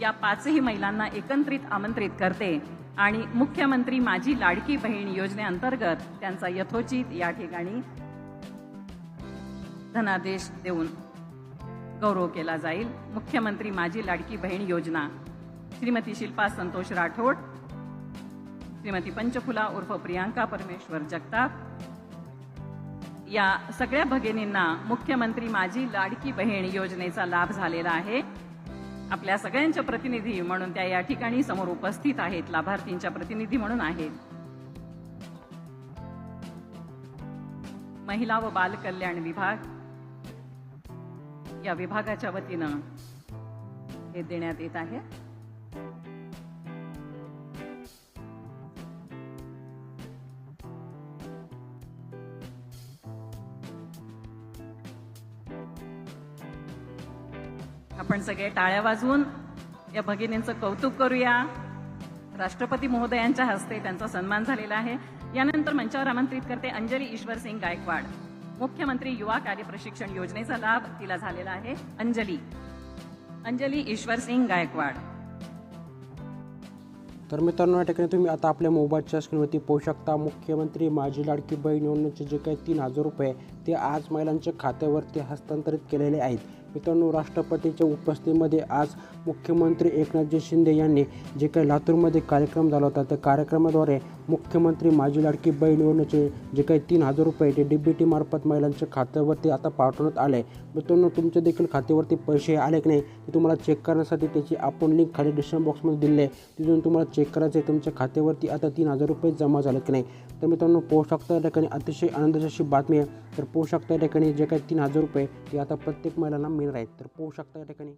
या पाचही महिलांना एकत्रित आमंत्रित करते. आणि मुख्यमंत्री माझी लाडकी बहीण योजनेअंतर्गत त्यांचा यथोचित या ठिकाणी धनादेश देऊन गौरव केला जाईल. मुख्यमंत्री माझी लाडकी बहीण योजना. श्रीमती शिल्पा संतोष राठोड श्रीमती पंचफुला उर्फ प्रियांका परमेश्वर जगताप. या सगळ्या भगिनींना मुख्यमंत्री माझी लाडकी बहीण योजनेचा लाभ झालेला आहे. आपल्या सगळ्यांच्या प्रतिनिधी म्हणून त्या या ठिकाणी समोर उपस्थित आहेत लाभार्थींच्या प्रतिनिधी म्हणून आहेत. महिला व बाल कल्याण विभाग या विभागाच्या वतीनं हे देण्यात येत आहे. आपण सगळे टाळ्या वाजवून या भगिनींचं कौतुक करूया. राष्ट्रपती महोदयांच्या हस्ते त्यांचा सन्मान झालेला आहे. यानंतर मंचावर आमंत्रित करते अंजली ईश्वर सिंग गायकवाड. मुख्यमंत्री युवा कार्य प्रशिक्षण योजनेचा लाभ तिला झालेला आहे. अंजली. अंजली ईश्वर सिंग गायकवाड. तर मित्रांनो या ठिकाणी तुम्ही आता आपल्या मोबाईलच्या स्क्रीनवरती पाहू शकता मुख्यमंत्री माझी लाडकी बहीण योजनेचे जे काही तीन हजार रुपये ते आज महिलांच्या खात्यावरती हस्तांतरित केलेले आहेत. मित्रांनो राष्ट्रपतीच्या उपस्थितीमध्ये आज मुख्यमंत्री एकनाथजी शिंदे यांनी जे काही लातूरमध्ये कार्यक्रम झाला होता त्या कार्यक्रमाद्वारे मुख्यमंत्री माझी लाडकी बहीण योजनेचे जे काही तीन हजार रुपये ते डी बी टी मार्फत महिलांच्या खात्यावरती आता पाठवण्यात आले. मित्रांनो तुमच्या देखील खात्यावरती पैसे आले की नाही ते तुम्हाला चेक करण्यासाठी त्याची आपण लिंक खाली डिस्क्रिप्शन बॉक्समध्ये दिली आहे. तिथून तुम्हाला चेक करायचं आहे तुमच्या खात्यावरती आता तीन हजार रुपये जमा झाले की नाही. तर मित्रांनो पोहू शकता या ठिकाणी अतिशय आनंदाची अशी बातमी आहे. तर पोहू शकता या ठिकाणी जे काही तीन हजार रुपये ते आता प्रत्येक महिलांना मिळणार आहेत तर पोहू शकता या ठिकाणी.